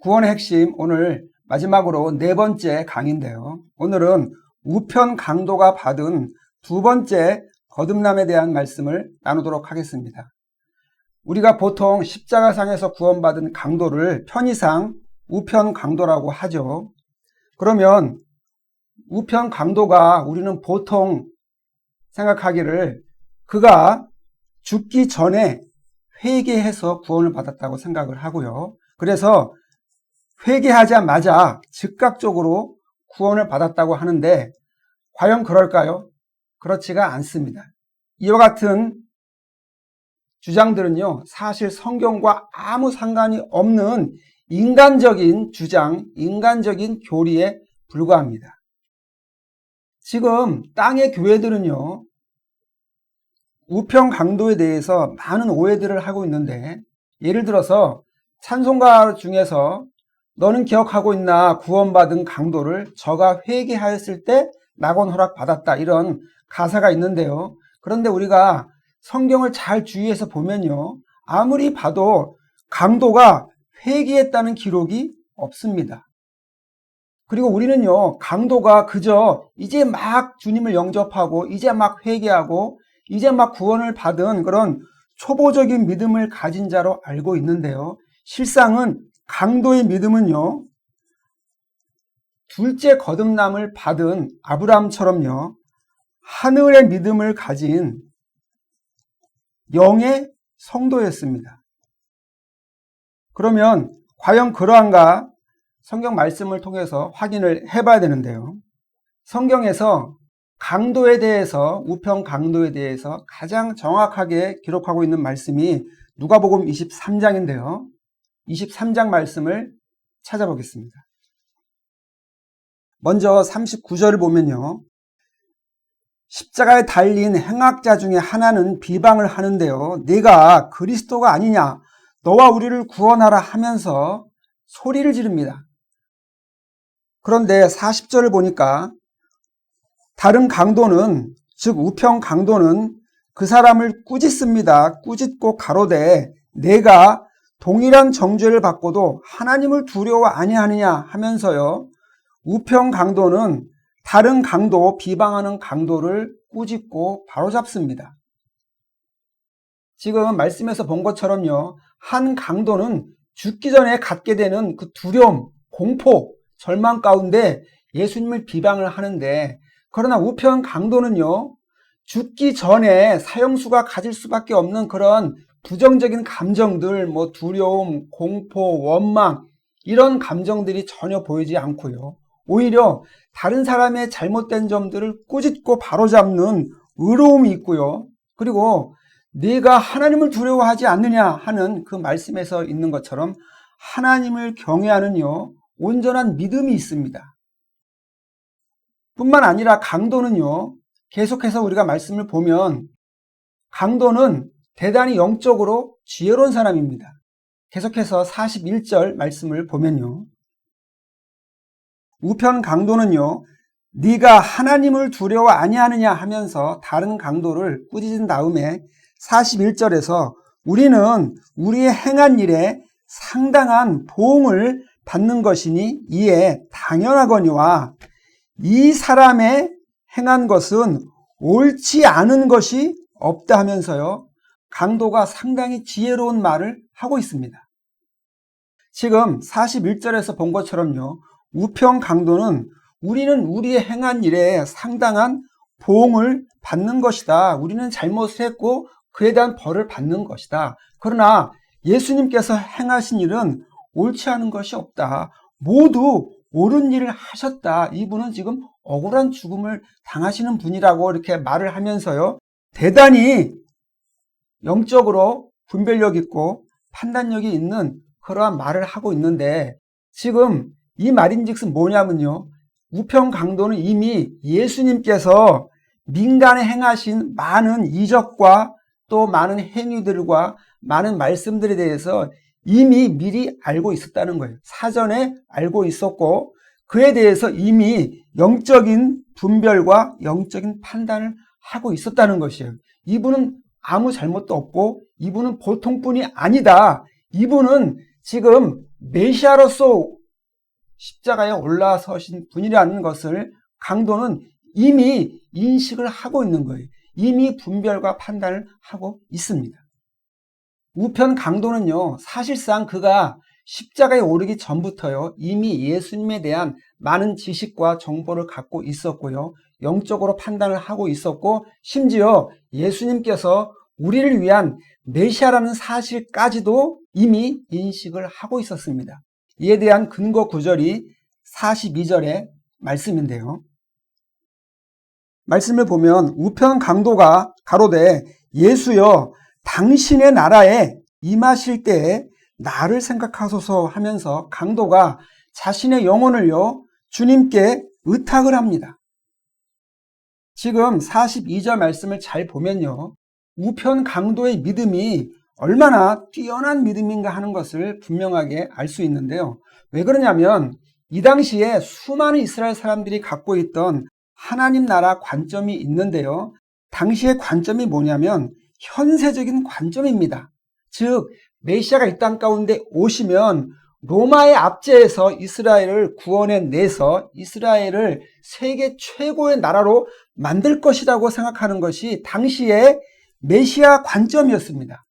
구원의 핵심 오늘 마지막으로 네 번째 강인데요. 오늘은 우편 강도가 받은 두 번째 거듭남에 대한 말씀을 나누도록 하겠습니다. 우리가 보통 십자가상에서 구원받은 강도를 편의상 우편 강도라고 하죠. 그러면 우편 강도가 우리는 보통 생각하기를 그가 죽기 전에 회개해서 구원을 받았다고 생각을 하고요. 그래서 회개하자마자 즉각적으로 구원을 받았다고 하는데 과연 그럴까요? 그렇지가 않습니다. 이와 같은 주장들은요, 사실 성경과 아무 상관이 없는 인간적인 주장, 인간적인 교리에 불과합니다. 지금 땅의 교회들은요, 우편 강도에 대해서 많은 오해들을 하고 있는데, 예를 들어서 찬송가 중에서 너는 기억하고 있나 구원받은 강도를 저가 회개하였을 때 낙원 허락 받았다 이런 가사가 있는데요. 그런데 우리가 성경을 잘 주의해서 보면요. 아무리 봐도 강도가 회개했다는 기록이 없습니다. 그리고 우리는요, 강도가 그저 이제 막 주님을 영접하고, 이제 막 회개하고, 이제 막 구원을 받은 그런 초보적인 믿음을 가진 자로 알고 있는데요. 실상은 강도의 믿음은요, 둘째 거듭남을 받은 아브라함처럼요, 하늘의 믿음을 가진 영의 성도였습니다. 그러면 과연 그러한가 성경 말씀을 통해서 확인을 해봐야 되는데요. 성경에서 강도에 대해서, 우편 강도에 대해서 가장 정확하게 기록하고 있는 말씀이 누가복음 23장인데요. 23장 말씀을 찾아보겠습니다. 먼저 39절을 보면요. 십자가에 달린 행악자 중에 하나는 비방을 하는데요. 네가 그리스도가 아니냐? 너와 우리를 구원하라 하면서 소리를 지릅니다. 그런데 40절을 보니까 다른 강도는 즉 우평 강도는 그 사람을 꾸짖습니다. 꾸짖고 가로되 내가 동일한 정죄를 받고도 하나님을 두려워 아니하느냐 하면서요. 우평 강도는 다른 강도, 비방하는 강도를 꾸짖고 바로잡습니다. 지금 말씀에서 본 것처럼요. 한 강도는 죽기 전에 갖게 되는 그 두려움, 공포, 절망 가운데 예수님을 비방을 하는데 그러나 우편 강도는요. 죽기 전에 사형수가 가질 수밖에 없는 그런 부정적인 감정들, 뭐 두려움, 공포, 원망 이런 감정들이 전혀 보이지 않고요. 오히려 다른 사람의 잘못된 점들을 꾸짖고 바로잡는 의로움이 있고요. 그리고 네가 하나님을 두려워하지 않느냐 하는 그 말씀에서 있는 것처럼 하나님을 경외하는요 온전한 믿음이 있습니다. 뿐만 아니라 강도는요 계속해서 우리가 말씀을 보면 강도는 대단히 영적으로 지혜로운 사람입니다. 계속해서 41절 말씀을 보면요. 우편 강도는요. 네가 하나님을 두려워 아니하느냐 하면서 다른 강도를 꾸짖은 다음에 41절에서 우리는 우리의 행한 일에 상당한 보응을 받는 것이니 이에 당연하거니와 이 사람의 행한 것은 옳지 않은 것이 없다 하면서요. 강도가 상당히 지혜로운 말을 하고 있습니다. 지금 41절에서 본 것처럼요. 우평 강도는 우리는 우리의 행한 일에 상당한 보응을 받는 것이다. 우리는 잘못을 했고 그에 대한 벌을 받는 것이다. 그러나 예수님께서 행하신 일은 옳지 않은 것이 없다. 모두 옳은 일을 하셨다. 이분은 지금 억울한 죽음을 당하시는 분이라고 이렇게 말을 하면서요. 대단히 영적으로 분별력 있고 판단력이 있는 그러한 말을 하고 있는데 지금 이 말인즉슨 뭐냐면요. 우편 강도는 이미 예수님께서 민간에 행하신 많은 이적과 또 많은 행위들과 많은 말씀들에 대해서 이미 미리 알고 있었다는 거예요. 사전에 알고 있었고 그에 대해서 이미 영적인 분별과 영적인 판단을 하고 있었다는 것이에요. 이분은 아무 잘못도 없고 이분은 보통뿐이 아니다. 이분은 지금 메시아로서 십자가에 올라서신 분이라는 것을 강도는 이미 인식을 하고 있는 거예요. 이미 분별과 판단을 하고 있습니다. 우편 강도는요, 사실상 그가 십자가에 오르기 전부터요, 이미 예수님에 대한 많은 지식과 정보를 갖고 있었고요, 영적으로 판단을 하고 있었고, 심지어 예수님께서 우리를 위한 메시아라는 사실까지도 이미 인식을 하고 있었습니다. 이에 대한 근거 구절이 42절의 말씀인데요. 말씀을 보면 우편 강도가 가로되 예수여 당신의 나라에 임하실 때에 나를 생각하소서 하면서 강도가 자신의 영혼을요 주님께 의탁을 합니다. 지금 42절 말씀을 잘 보면요 우편 강도의 믿음이 얼마나 뛰어난 믿음인가 하는 것을 분명하게 알 수 있는데요. 왜 그러냐면 이 당시에 수많은 이스라엘 사람들이 갖고 있던 하나님 나라 관점이 있는데요. 당시의 관점이 뭐냐면 현세적인 관점입니다. 즉 메시아가 이 땅 가운데 오시면 로마의 압제에서 이스라엘을 구원해 내서 이스라엘을 세계 최고의 나라로 만들 것이라고 생각하는 것이 당시의 메시아 관점이었습니다.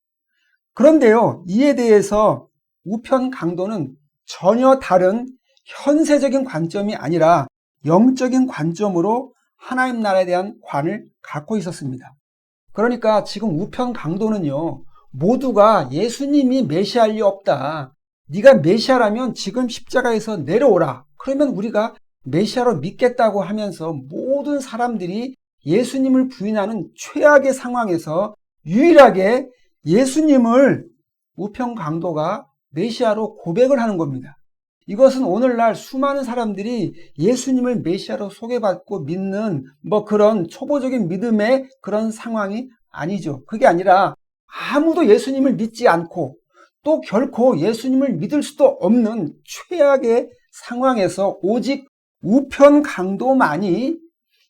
그런데요, 이에 대해서 우편 강도는 전혀 다른 현세적인 관점이 아니라 영적인 관점으로 하나님 나라에 대한 관을 갖고 있었습니다. 그러니까 지금 우편 강도는요, 모두가 예수님이 메시아일 리 없다. 네가 메시아라면 지금 십자가에서 내려오라. 그러면 우리가 메시아로 믿겠다고 하면서 모든 사람들이 예수님을 부인하는 최악의 상황에서 유일하게 예수님을 우편 강도가 메시아로 고백을 하는 겁니다. 이것은 오늘날 수많은 사람들이 예수님을 메시아로 소개받고 믿는 뭐 그런 초보적인 믿음의 그런 상황이 아니죠. 그게 아니라 아무도 예수님을 믿지 않고 또 결코 예수님을 믿을 수도 없는 최악의 상황에서 오직 우편 강도만이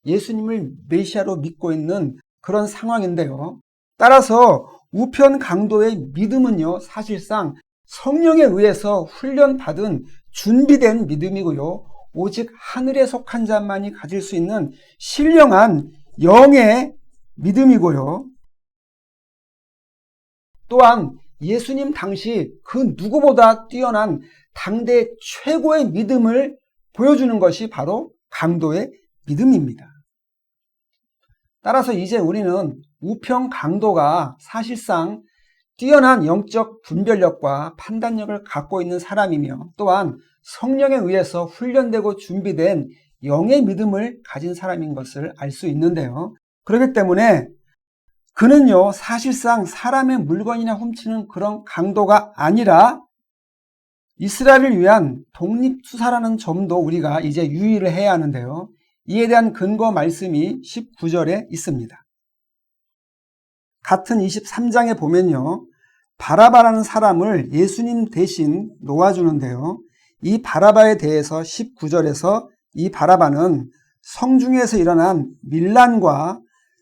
예수님을 메시아로 믿고 있는 그런 상황인데요. 따라서 우편 강도의 믿음은요, 사실상 성령에 의해서 훈련받은 준비된 믿음이고요. 오직 하늘에 속한 자만이 가질 수 있는 신령한 영의 믿음이고요. 또한 예수님 당시 그 누구보다 뛰어난 당대 최고의 믿음을 보여주는 것이 바로 강도의 믿음입니다. 따라서 이제 우리는 우평 강도가 사실상 뛰어난 영적 분별력과 판단력을 갖고 있는 사람이며 또한 성령에 의해서 훈련되고 준비된 영의 믿음을 가진 사람인 것을 알 수 있는데요. 그렇기 때문에 그는요, 사실상 사람의 물건이나 훔치는 그런 강도가 아니라 이스라엘을 위한 독립투사라는 점도 우리가 이제 유의를 해야 하는데요. 이에 대한 근거 말씀이 19절에 있습니다. 같은 23장에 보면요. 바라바라는 사람을 예수님 대신 놓아주는데요. 이 바라바에 대해서 19절에서 이 바라바는 성중에서 일어난 밀란과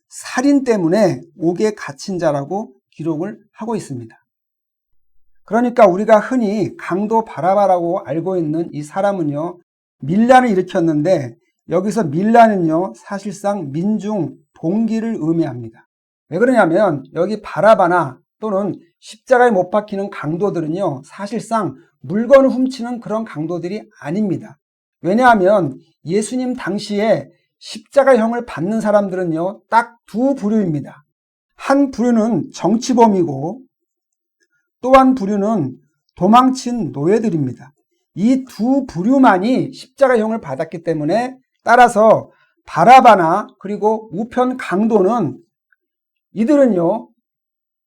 살인 때문에 옥에 갇힌 자라고 기록을 하고 있습니다. 그러니까 우리가 흔히 강도 바라바라고 알고 있는 이 사람은요, 밀란을 일으켰는데 여기서 밀란은요, 사실상 민중 동기를 의미합니다. 왜 그러냐면 여기 바라바나 또는 십자가에 못 박히는 강도들은요, 사실상 물건을 훔치는 그런 강도들이 아닙니다. 왜냐하면 예수님 당시에 십자가형을 받는 사람들은요, 딱 두 부류입니다. 한 부류는 정치범이고 또한 부류는 도망친 노예들입니다. 이 두 부류만이 십자가형을 받았기 때문에 따라서 바라바나 그리고 우편 강도는 이들은요,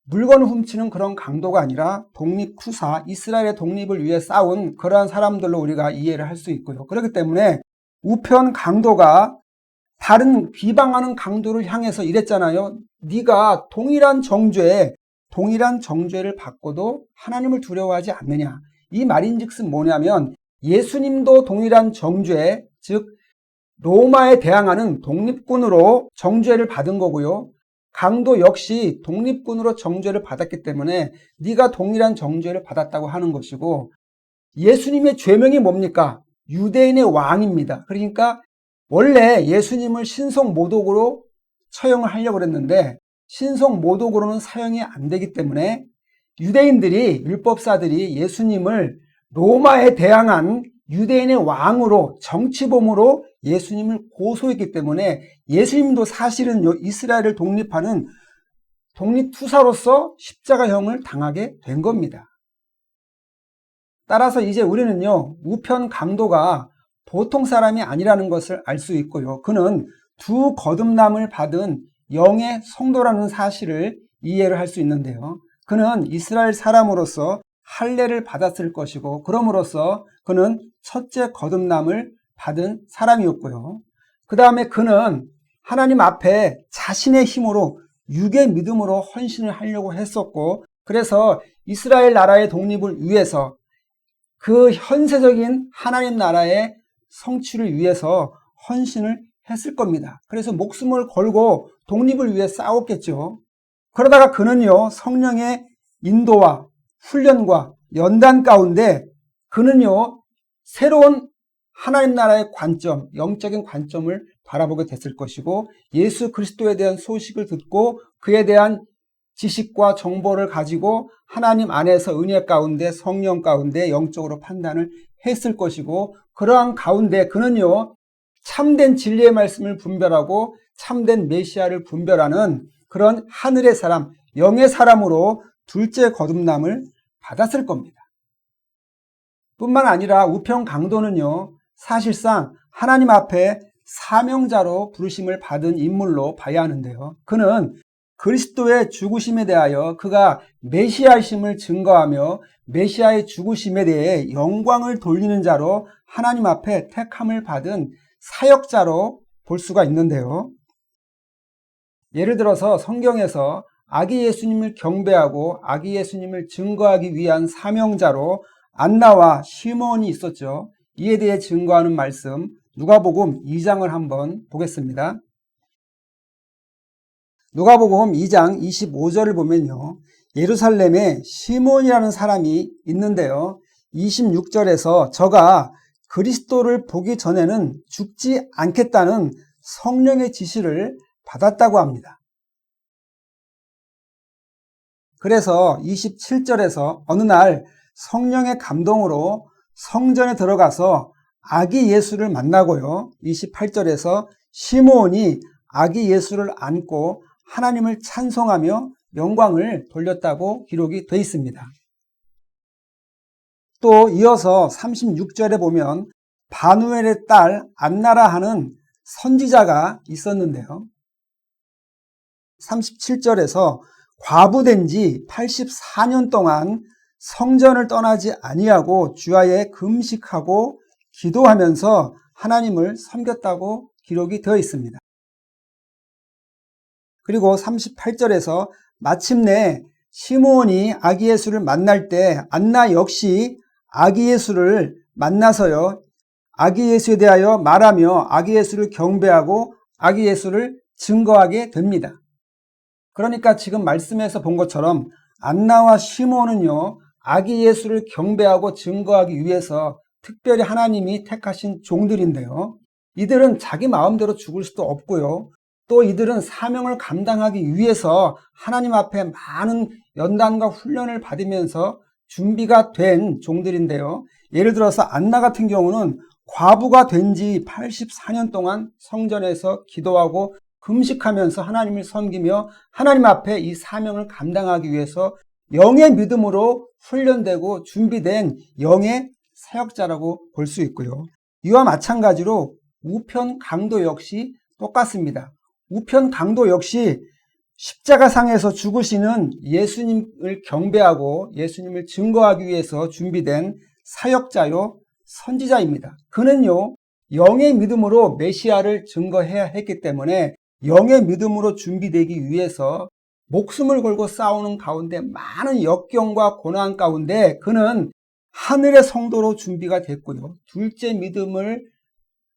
물건을 훔치는 그런 강도가 아니라 독립투사, 이스라엘의 독립을 위해 싸운 그러한 사람들로 우리가 이해를 할 수 있고요. 그렇기 때문에 우편 강도가 다른 비방하는 강도를 향해서 이랬잖아요. 네가 동일한 정죄, 동일한 정죄를 받고도 하나님을 두려워하지 않느냐. 이 말인즉슨 뭐냐면 예수님도 동일한 정죄, 즉 로마에 대항하는 독립군으로 정죄를 받은 거고요. 강도 역시 독립군으로 정죄를 받았기 때문에 네가 동일한 정죄를 받았다고 하는 것이고 예수님의 죄명이 뭡니까? 유대인의 왕입니다. 그러니까 원래 예수님을 신성 모독으로 처형을 하려고 그랬는데 신성 모독으로는 사용이 안 되기 때문에 유대인들이 율법사들이 예수님을 로마에 대항한 유대인의 왕으로 정치범으로 예수님을 고소했기 때문에 예수님도 사실은 이스라엘을 독립하는 독립투사로서 십자가형을 당하게 된 겁니다. 따라서 이제 우리는요, 우편 강도가 보통 사람이 아니라는 것을 알 수 있고요. 그는 두 거듭남을 받은 영의 성도라는 사실을 이해를 할 수 있는데요. 그는 이스라엘 사람으로서 할례를 받았을 것이고 그럼으로써 그는 첫째 거듭남을 받은 사람이었고요. 그 다음에 그는 하나님 앞에 자신의 힘으로 육의 믿음으로 헌신을 하려고 했었고 그래서 이스라엘 나라의 독립을 위해서 그 현세적인 하나님 나라의 성취를 위해서 헌신을 했을 겁니다. 그래서 목숨을 걸고 독립을 위해 싸웠겠죠. 그러다가 그는요, 성령의 인도와 훈련과 연단 가운데 그는요, 새로운 하나님 나라의 관점, 영적인 관점을 바라보게 됐을 것이고 예수 그리스도에 대한 소식을 듣고 그에 대한 지식과 정보를 가지고 하나님 안에서 은혜 가운데 성령 가운데 영적으로 판단을 했을 것이고 그러한 가운데 그는요 참된 진리의 말씀을 분별하고 참된 메시아를 분별하는 그런 하늘의 사람, 영의 사람으로 둘째 거듭남을 받았을 겁니다. 뿐만 아니라 우평 강도는요, 사실상 하나님 앞에 사명자로 부르심을 받은 인물로 봐야 하는데요. 그는 그리스도의 죽으심에 대하여 그가 메시아이심을 증거하며 메시아의 죽으심에 대해 영광을 돌리는 자로 하나님 앞에 택함을 받은 사역자로 볼 수가 있는데요. 예를 들어서 성경에서 아기 예수님을 경배하고 아기 예수님을 증거하기 위한 사명자로 안나와 시몬이 있었죠. 이에 대해 증거하는 말씀 누가복음 2장을 한번 보겠습니다. 누가복음 2장 25절을 보면요. 예루살렘에 시몬이라는 사람이 있는데요. 26절에서 저가 그리스도를 보기 전에는 죽지 않겠다는 성령의 지시를 받았다고 합니다. 그래서 27절에서 어느 날 성령의 감동으로 성전에 들어가서 아기 예수를 만나고요. 28절에서 시므온이 아기 예수를 안고 하나님을 찬송하며 영광을 돌렸다고 기록이 되어 있습니다. 또 이어서 36절에 보면 바누엘의 딸 안나라 하는 선지자가 있었는데요. 37절에서 과부된 지 84년 동안 성전을 떠나지 아니하고 주야에 금식하고 기도하면서 하나님을 섬겼다고 기록이 되어 있습니다. 그리고 38절에서 마침내 시므온이 아기 예수를 만날 때 안나 역시 아기 예수를 만나서요. 아기 예수에 대하여 말하며 아기 예수를 경배하고 아기 예수를 증거하게 됩니다. 그러니까 지금 말씀에서 본 것처럼 안나와 시몬은요, 아기 예수를 경배하고 증거하기 위해서 특별히 하나님이 택하신 종들인데요. 이들은 자기 마음대로 죽을 수도 없고요. 또 이들은 사명을 감당하기 위해서 하나님 앞에 많은 연단과 훈련을 받으면서 준비가 된 종들인데요. 예를 들어서 안나 같은 경우는 과부가 된 지 84년 동안 성전에서 기도하고 금식하면서 하나님을 섬기며 하나님 앞에 이 사명을 감당하기 위해서 영의 믿음으로 훈련되고 준비된 영의 사역자라고 볼 수 있고요. 이와 마찬가지로 우편 강도 역시 똑같습니다. 우편 강도 역시 십자가상에서 죽으시는 예수님을 경배하고 예수님을 증거하기 위해서 준비된 사역자요 선지자입니다. 그는요 영의 믿음으로 메시아를 증거해야 했기 때문에 영의 믿음으로 준비되기 위해서 목숨을 걸고 싸우는 가운데 많은 역경과 고난 가운데 그는 하늘의 성도로 준비가 됐고요. 둘째 믿음을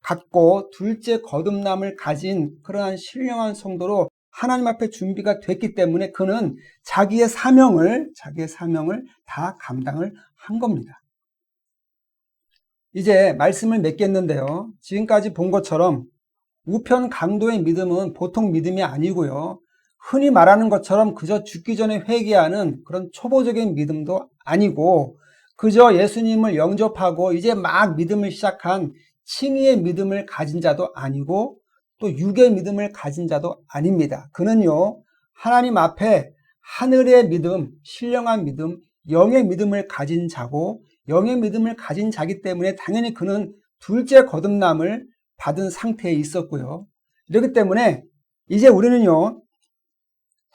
갖고 둘째 거듭남을 가진 그러한 신령한 성도로 하나님 앞에 준비가 됐기 때문에 그는 자기의 사명을 자기의 사명을 다 감당을 한 겁니다. 이제 말씀을 맺겠는데요. 지금까지 본 것처럼 우편 강도의 믿음은 보통 믿음이 아니고요. 흔히 말하는 것처럼 그저 죽기 전에 회개하는 그런 초보적인 믿음도 아니고 그저 예수님을 영접하고 이제 막 믿음을 시작한 칭의의 믿음을 가진 자도 아니고 또 육의 믿음을 가진 자도 아닙니다. 그는요, 하나님 앞에 하늘의 믿음, 신령한 믿음, 영의 믿음을 가진 자고 영의 믿음을 가진 자기 때문에 당연히 그는 둘째 거듭남을 받은 상태에 있었고요. 이렇기 때문에 이제 우리는요,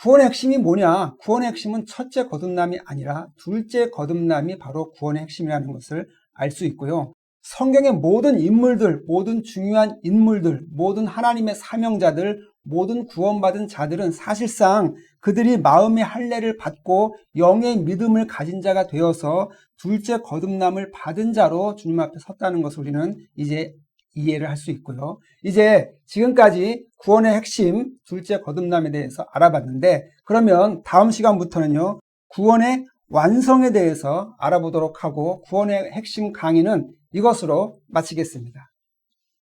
구원의 핵심이 뭐냐? 구원의 핵심은 첫째 거듭남이 아니라 둘째 거듭남이 바로 구원의 핵심이라는 것을 알 수 있고요. 성경의 모든 인물들, 모든 중요한 인물들, 모든 하나님의 사명자들, 모든 구원받은 자들은 사실상 그들이 마음의 할례를 받고 영의 믿음을 가진 자가 되어서 둘째 거듭남을 받은 자로 주님 앞에 섰다는 것을 우리는 이제 이해를 할 수 있고요. 이제 지금까지 구원의 핵심, 둘째 거듭남에 대해서 알아봤는데 그러면 다음 시간부터는요. 구원의 완성에 대해서 알아보도록 하고 구원의 핵심 강의는 이것으로 마치겠습니다.